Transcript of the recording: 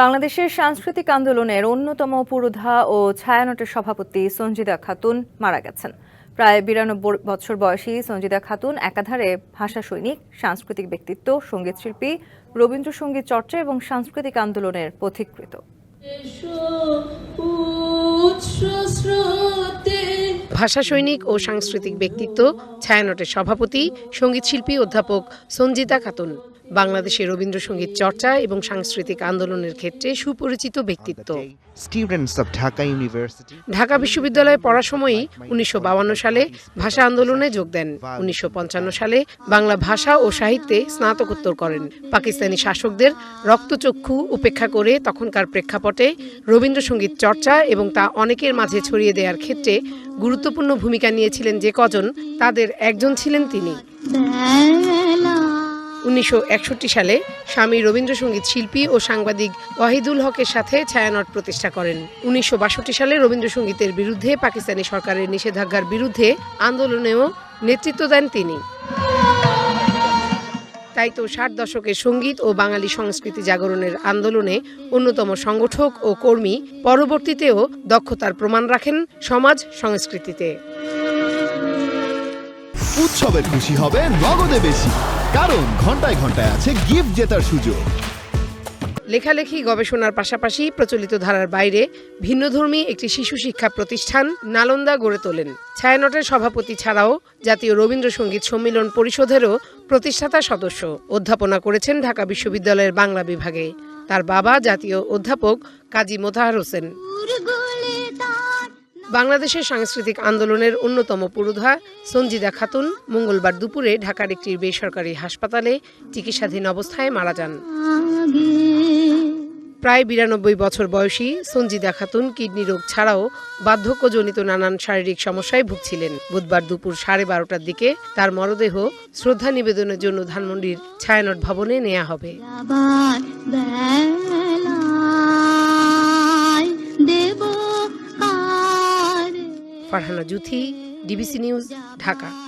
বাংলাদেশের সাংস্কৃতিক আন্দোলনের অন্যতম পুরোধা ও ছায়ানটের সভাপতি সঞ্জিদা খাতুন মারা গেছেন। প্রায় বিরানব্বই বছর বয়সী সঞ্জিদা খাতুন একাধারে ভাষা সৈনিক সাংস্কৃতিক ব্যক্তিত্ব সঙ্গীতশিল্পী রবীন্দ্রসঙ্গীত চর্চা এবং সাংস্কৃতিক আন্দোলনের পথিকৃত ভাষা সৈনিক ও সাংস্কৃতিক ব্যক্তিত্ব ছায়ানটের সভাপতি সঙ্গীতশিল্পী অধ্যাপক সঞ্জিতা খাতুন। বাংলাদেশে রবীন্দ্রসঙ্গীত চর্চা এবং সাংস্কৃতিক আন্দোলনের ক্ষেত্রে সুপরিচিত ব্যক্তিত্ব. ঢাকা বিশ্ববিদ্যালয়ে পড়ার সময়ই উনিশশো সালে ভাষা আন্দোলনে যোগ দেন। উনিশশো পঞ্চান্ন সালে বাংলা ভাষা ও সাহিত্যে স্নাতকোত্তর করেন। পাকিস্তানি শাসকদের রক্তচক্ষু উপেক্ষা করে তখনকার প্রেক্ষাপটে রবীন্দ্রসঙ্গীত চর্চা এবং তা অনেকের মাঝে ছড়িয়ে দেওয়ার ক্ষেত্রে গুরুত্বপূর্ণ ভূমিকা নিয়েছিলেন যে কজন তাদের একজন ছিলেন তিনি। উনিশশো একষট্টি সালে স্বামী রবীন্দ্রসঙ্গীত শিল্পী ও সাংবাদিক ওয়াহিদুল হকের সাথে ছায়ানট প্রতিষ্ঠা করেন। উনিশশো বাষট্টি সালে রবীন্দ্রসঙ্গীতের বিরুদ্ধে পাকিস্তানি সরকারের নিষেধাজ্ঞার বিরুদ্ধে আন্দোলনেও নেতৃত্ব দেন তিনি। তাই তো ষাট দশকের সংগীত ও বাঙালি সংস্কৃতি জাগরণের আন্দোলনে অন্যতম সংগঠক ও কর্মী পরবর্তীতেও দক্ষতার প্রমাণ রাখেন সমাজ সংস্কৃতিতে। উৎসবের খুশি হবে, নগদে বেশি। কারণ ঘন্টায় ঘন্টায় আছে গিফট জেতার সুযোগ। লেখালেখি গবেষণার পাশাপাশি প্রচলিত ধারার বাইরে ভিন্নধর্মী একটি শিশু শিক্ষা প্রতিষ্ঠান নালন্দা গড়ে তোলেন। ছায়ানটের সভাপতি ছাড়াও জাতীয় রবীন্দ্রসঙ্গীত সম্মিলন পরিষদেরও প্রতিষ্ঠাতা সদস্য অধ্যাপনা করেছেন ঢাকা বিশ্ববিদ্যালয়ের বাংলা বিভাগে। তার বাবা জাতীয় অধ্যাপক কাজী মোতাহার হোসেন। বাংলাদেশের সাংস্কৃতিক আন্দোলনের অন্যতম পুরোধা সঞ্জিদা খাতুন মঙ্গলবার দুপুরে ঢাকার একটি বেসরকারি হাসপাতালে চিকিৎসাধীন অবস্থায় মারা যান। প্রায় বিরানব্বই বছর বয়সী সঞ্জিদা খাতুন কিডনি রোগ ছাড়াও বার্ধক্যজনিত নানান শারীরিক সমস্যায় ভুগছিলেন। বুধবার দুপুর সাড়ে বারোটার দিকে তার মরদেহ শ্রদ্ধা নিবেদনের জন্য ধানমন্ডির ছায়ানট ভবনে নেওয়া হবে। Farhana Juthi DBC news Dhaka.